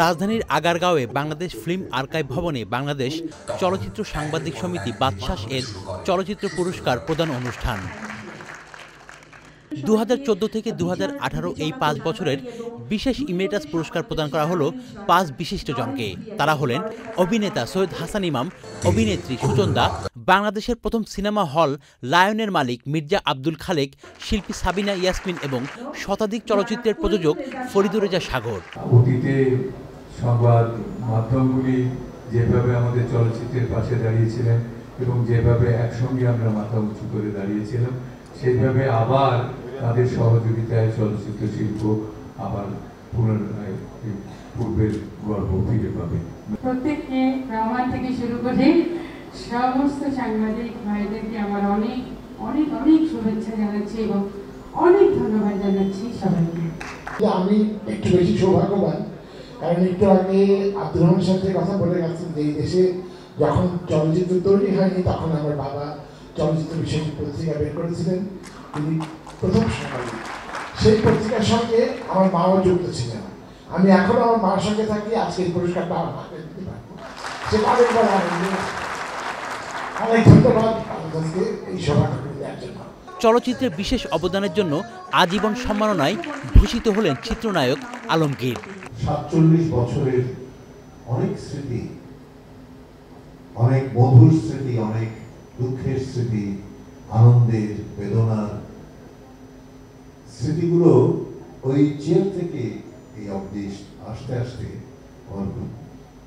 রাজধানীর আগারগাঁওয়ে Bangladesh film archive ভবনে বাংলাদেশ চলচ্চিত্র সাংবাদিক সমিতি বাদশাস এর চলচ্চিত্র পুরস্কার প্রদান অনুষ্ঠান। দুহাজার চোদ্দ থেকে দুহাজার আঠারো এই পাঁচ বছরের বিশেষ ইমেটাস পুরস্কার প্রদান করা হলো পাঁচ বিশিষ্টজনকে তারা হলেন অভিনেতা সৈয়দ হাসান ইমাম, অভিনেত্রী সুচন্দা, বাংলাদেশের প্রথম সিনেমা হল লায়নের মালিক মির্জা আব্দুল খালেক, শিল্পী সাবিনা ইয়াসমিন এবং শতাধিক চলচ্চিত্রের প্রযোজক ফরিদুর রেজা সাগর। সংবাদ মাধ্যমগুলি যেভাবে আমাদের চলচ্চিত্রের পাশে দাঁড়িয়েছিলেন এবং যেভাবে একসঙ্গে আমরা মাথা উঁচু করে দাঁড়িয়েছিলাম, সেইভাবে আবার তাদের সহযোগিতায় চলচ্চিত্র শিল্প আবার পুনরায় পূর্বের গর্ব ফিরে পাবে। প্রত্যেককে রহমান থেকে শুরু করে সমস্ত সাংবাদিক ভাইদেরকে আমার অনেক অনেক অনেক শুভেচ্ছা জানাচ্ছি এবং অনেক ধন্যবাদ জানাচ্ছি সবাইকে। আমি একটু বেশি সৌভাগ্যবান কারণ একটু আগে আব্দুর রহমানের সাথে কথা বলে গেছেন যে এই দেশে যখন চলচ্চিত্র তৈরি হয়নি তখন আমার বাবা চলচ্চিত্র বিষয়ক পত্রিকা বের করেছিলেন। তিনি প্রথম সাংবাদিক সেই পত্রিকার সঙ্গে আমার মাও যুক্ত ছিলেন। আমি এখনও আমার মার সঙ্গে থাকি আজকে এই পুরস্কারটা আমার দিতে পারব। সে অনেক অনেক ধন্যবাদ আপনাদেরকে এই সভাটা করে দেওয়ার জন্য। চলচ্চিত্রের বিশেষ অবদানের জন্য আজীবন সম্মাননায় ভূষিত হলেন চিত্রনায়ক আলমগীর। সাতচল্লিশ বছরের অনেক স্মৃতি অনেক মধুর স্মৃতি অনেক দুঃখের স্মৃতি আনন্দের বেদনার স্মৃতিগুলো ওই চেয়ার থেকে এই অবধি আসতে আসতে আমার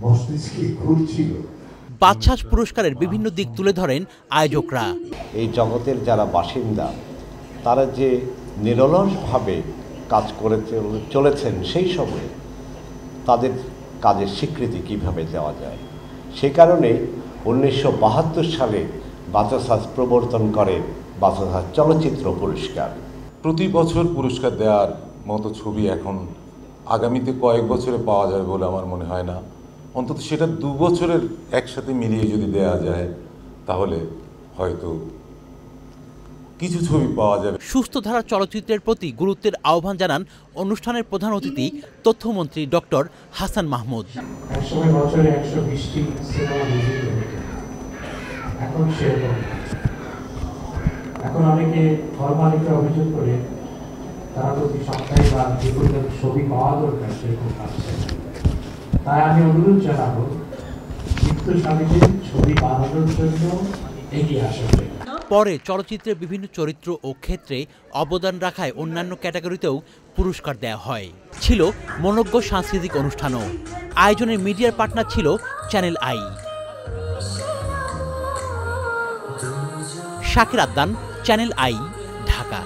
মস্তিষ্কে ঘুরছিল বাদশাস পুরস্কারের বিভিন্ন দিক তুলে ধরেন আয়োজকরা। এই জগতের যারা বাসিন্দা তারা যে নিরলসভাবে কাজ করে চলেছেন সেই সময়ে তাদের কাজের স্বীকৃতি কীভাবে দেওয়া যায়? সে কারণে উনিশশো বাহাত্তর সালে বাচাসাস প্রবর্তন করে বাচাসাস চলচ্চিত্র পুরস্কার। প্রতি বছর পুরস্কার দেওয়ার মতো ছবি এখন আগামীতে কয়েক বছরে পাওয়া যাবে বলে আমার মনে হয় না। অন্তত সেটা দু বছরের একসাথে মিলিয়ে যদি দেওয়া যায় তাহলে হয়তো কিছু ছবি পাওয়া যাবে। সুস্থ ধারা চলচ্চিত্রের প্রতি গুরুত্বের আহ্বান জানান অনুষ্ঠানের প্রধান অতিথি তথ্যমন্ত্রী ডক্টর হাসান মাহমুদ। একসময় বছরে একশো বিশটি সিনেমা এখন। এখন অনেকে হল মালিকরা অভিযোগ করে, তারা প্রতি সপ্তাহে বা পরিমাণ ছবি পাওয়া দরকার সেরকম পাচ্ছে তাই আমি অনুরোধ জানাব চিত্র স্বামীদের ছবি বানানোর জন্য এগিয়ে আসবে পরে চলচ্চিত্রের বিভিন্ন চরিত্র ও ক্ষেত্রে অবদান রাখায় অন্যান্য ক্যাটাগরিতেও পুরস্কার দেওয়া হয়। ছিল মনজ্ঞ সাংস্কৃতিক অনুষ্ঠানও। আয়োজনের মিডিয়ার পার্টনার ছিল চ্যানেল আই। শাকির আদান চ্যানেল আই ঢাকা